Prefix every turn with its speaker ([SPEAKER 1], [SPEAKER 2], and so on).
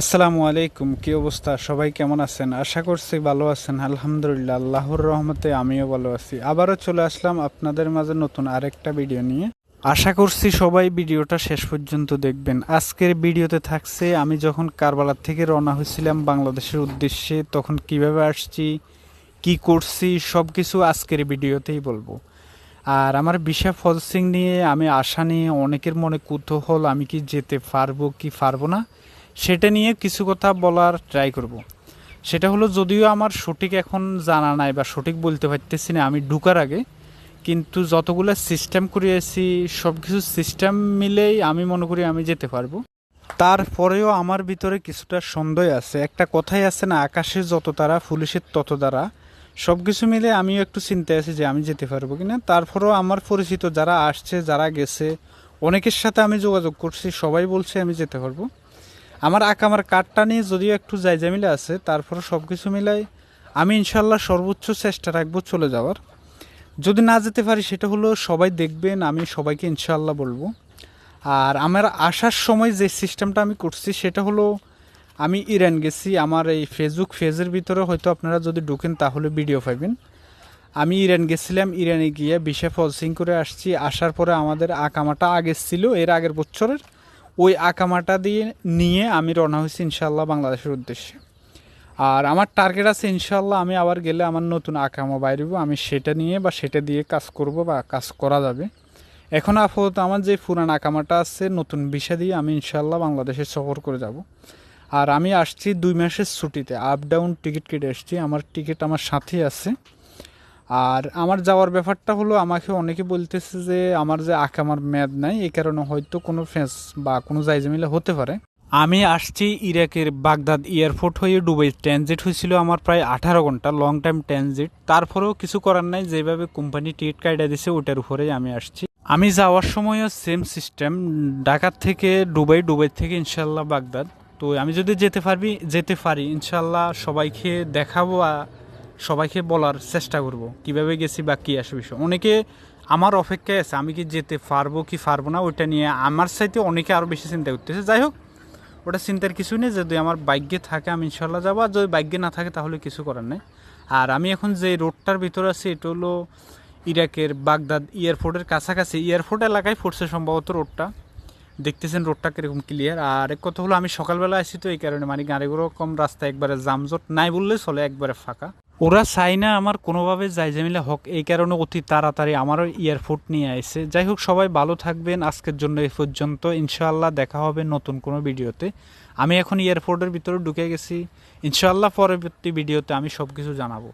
[SPEAKER 1] আসসালামু আলাইকুম, কি অবস্থা? সবাই কেমন আছেন? আশা করছি ভালো আছেন, আলহামদুলিল্লাহ। আল্লাহর রহমতে আমিও ভালো আছি। আবারও চলে আসলাম আপনাদের মাঝে নতুন আরেকটা ভিডিও নিয়ে। আশা করছি সবাই ভিডিওটা শেষ পর্যন্ত দেখবেন। আজকের ভিডিওতে থাকছে, আমি যখন কারবালার থেকে রওনা হয়েছিলাম বাংলাদেশের উদ্দেশ্যে, তখন কীভাবে আসছি, কি করছি সব কিছু আজকের ভিডিওতেই বলব। আর আমার বিশা ফলসিং নিয়ে আমি আশা নিয়ে অনেকের মনে কুতূহল, আমি কি যেতে পারব, কি পারব না? সেটা নিয়ে কিছু কথা বলার ট্রাই করব। সেটা হলো যদিও আমার সঠিক এখন জানা নাই বা সঠিক বলতে পারতেছি না, আমি ঢুকার আগে। কিন্তু যতগুলো সিস্টেম করিয়েছি সব কিছু সিস্টেম মিলেই আমি মনে করি আমি যেতে পারব। তারপরেও আমার ভিতরে কিছুটা সন্দেহ আছে। একটা কথাই আছে না আকাশে যত তারা পুলিশের তত দ্বারা সব কিছু মিলে আমিও একটু চিন্তায় আছি যে আমি যেতে পারব কিনা। তারপরেও আমার পরিচিত যারা আসছে, যারা গেছে, অনেকের সাথে আমি যোগাযোগ করছি, সবাই বলছে আমি যেতে পারব। আমার আকামার কার্ডটা নিয়ে যদিও একটু জায়জামিলে আছে তারপরে সব কিছু মিলাই আমি ইনশাল্লাহ সর্বোচ্চ চেষ্টা রাখব চলে যাওয়ার। যদি না যেতে পারি সেটা হলো সবাই দেখবেন, আমি সবাইকে ইনশাল্লাহ বলব। আর আমার আসার সময় যে সিস্টেমটা আমি করছি সেটা হলো আমি ইরান গেছি, আমার এই ফেসবুক পেজের ভিতরে হয়তো আপনারা যদি ঢুকেন তাহলে ভিডিও পাইবেন। আমি ইরান গেছিলাম, ইরানে গিয়ে বিশে ফলসিং করে আসছি, আসার পরে আমাদের আকামাটা আগে ছিল, এর আগের বছরের। ওই আকামাটা দিয়ে নিয়ে আমি রওনা হয়েছি ইনশাল্লাহ বাংলাদেশের উদ্দেশ্যে। আর আমার টার্গেট আছে ইনশাল্লাহ আমি আবার গেলে আমার নতুন আকামা বাইরব, আমি সেটা নিয়ে বা সেটা দিয়ে কাজ করব বা কাজ করা যাবে। এখন আপাতত আমার যে পুরান আকামাটা আছে, নতুন বিষয় দিয়ে আমি ইনশাল্লাহ বাংলাদেশে সফর করে যাব। আর আমি আসছি দুই মাসের ছুটিতে আপ ডাউন টিকিট কেটে এসছি আমার টিকিট আমার সাথেই আছে। আর আমার যাওয়ার ব্যাপারটা হলো, আমাকে অনেকে বলতেছে যে, আমার যে আকামার মেয়াদ নাই, এই কারণে হয়তো কোনো ফেস বা কোনো জায়জামিলে হতে পারে। আমি আসছি ইরাকের বাগদাদ এয়ারপোর্ট হয়ে দুবাই। ট্রানজিট হয়েছিল আমার প্রায় আঠারো ঘণ্টা লং টাইম ট্রানজিট। তারপরেও কিছু করার নাই, যেভাবে কোম্পানি টিকিট কাটা দিছে, ওটার উপরেই আমি আসছি। আমি যাওয়ার সময়ও সেম সিস্টেম ঢাকার থেকে ডুবাই ডুবাই থেকে ইনশাল্লাহ বাগদাদ। তো আমি যদি যেতে পারবি, যেতে পারি, ইনশাল্লাহ সবাইকে দেখাবো সবাইকে বলার চেষ্টা করব, কীভাবে গেছি বা কী আসে বিষয়। অনেকে আমার অপেক্ষায় আছে, আমি কি যেতে পারব, কি পারব না, ওইটা নিয়ে আমার সাইতে অনেকে আরও বেশি চিন্তা করতেছে। যাই হোক, ওটা চিন্তার কিছু নেই, যদি আমার বাইকে থাকে আমি ইনশাল্লাহ যাব, আর যদি বাইকে না থাকে তাহলে কিছু করার নেই। আর আমি এখন যে রোডটার ভিতরে আছি, এটা হলো ইরাকের বাগদাদ এয়ারপোর্টের কাছাকাছি। এয়ারপোর্ট এলাকায় পড়ছে সম্ভবত রোডটা। দেখতেছেন রোডটা কীরকম ক্লিয়ার আর এক কথা হলো, আমি সকালবেলা আসি তো, এই কারণে মানে গাড়িগুলো কম রাস্তায় একবারে জামজট নাই বললে চলে, একবারে ফাঁকা। ওরা চাই না আমার কোনোভাবে যাই জামিলা হক, এই কারণে অতি তাড়াতাড়ি আমারও এয়ারপোর্ট নিয়ে আসে যাই হোক, সবাই ভালো থাকবেন। আজকের জন্য এই পর্যন্ত। ইনশাআল্লাহ দেখা হবে নতুন কোনো ভিডিওতে। আমি এখন এয়ারপোর্টের ভিতরে ঢুকে গেছি। ইনশাআল্লাহ পরবর্তী ভিডিওতে আমি সব কিছু জানাব।